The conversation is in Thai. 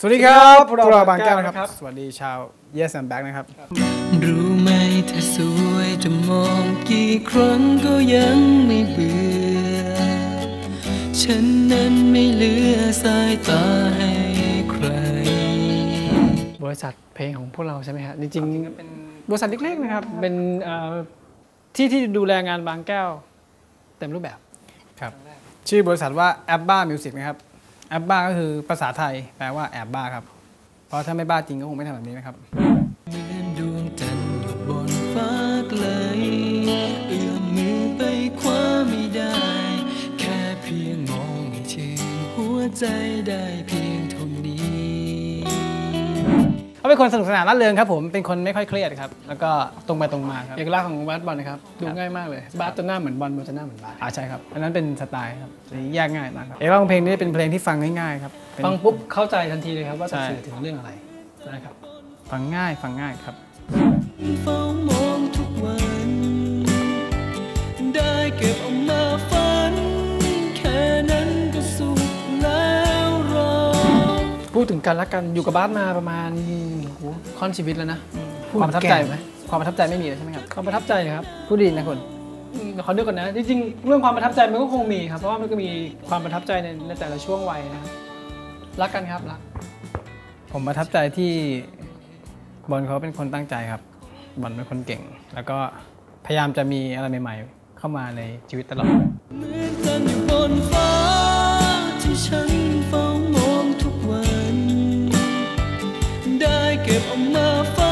สวัสดีครับพวกเราพวกเราบางแก้วนะครับครับ สวัสดีชาว Yes and Back นะครับ รู้ไหมเธอสวยจะมองกี่ครั้งก็ยังไม่เบื่อ ฉันนั้นไม่เหลือสายตาให้ใคร บริษัทเพลงของพวกเราใช่ไหมครับจริงๆเป็นบริษัทเล็กๆนะครับ เป็นเอ่อที่ที่ดูแลงานบางแก้ว เต็มรูปแบบ ครับ ชื่อบริษัทว่า a b b a Music นะครับ แอบบ้าก็คือภาษาไทยแปลว่าแอบบ้าครับ เพราะถ้าไม่บ้าจริงก็คงไม่ทำแบบนี้นะครับดวงจันทร์อยู่บนฟ้าไกลเอื้อมมือไปคว้าไม่ได้ แค่เพียงมองให้ถึงหัวใจได้เพียงเท่า เขาเป็นคนสนุกสนานร่าเริงครับผมเป็นคนไม่ค่อยเครียดครับ แล้วก็ตรงไปตรงมาครับเอกลักษณ์ของบาสบอลนะครับดูง่ายมากเลยบาสจะหน้าเหมือนบอลบอลจะหน้าเหมือนบาสอ่าใช่ครับอันนั้นเป็นสไตล์ครับแยกง่ายมากครับเอกลักษณ์ของเพลงนี้เป็นเพลงที่ฟังง่ายๆครับเป็นฟังปุ๊บเข้าใจทันทีเลยครับว่าใช่จะสื่อถึงเรื่องอะไรนะครับฟังง่ายฟังง่ายครับเฝ้ามองทุกวันได้เก็บเอามา พูดถึงการรักกันอยู่กับบาสมาประมาณโอ้โหค่อนชีวิตแล้วนะความประทับใจแก่ไหมความประทับใจไม่มีเลยใช่ไหมครับความประทับใจครับพูดดีนะคุณอืมขอนึกก่อนนะจริงๆเรื่องความประทับใจมันก็คงมีครับเพราะว่ามันก็มีความประทับใจในในแต่ละช่วงวัยนะครับรักกันครับรักผมประทับใจที่บอลเขาเป็นคนตั้งใจครับบอลเป็นคนเก่ง แล้วก็พยายามจะมีอะไรใหม่ ๆ เข้ามาในชีวิตตลอดเหมือนจันทร์อยู่บนฟ้าที่ฉัน make it a.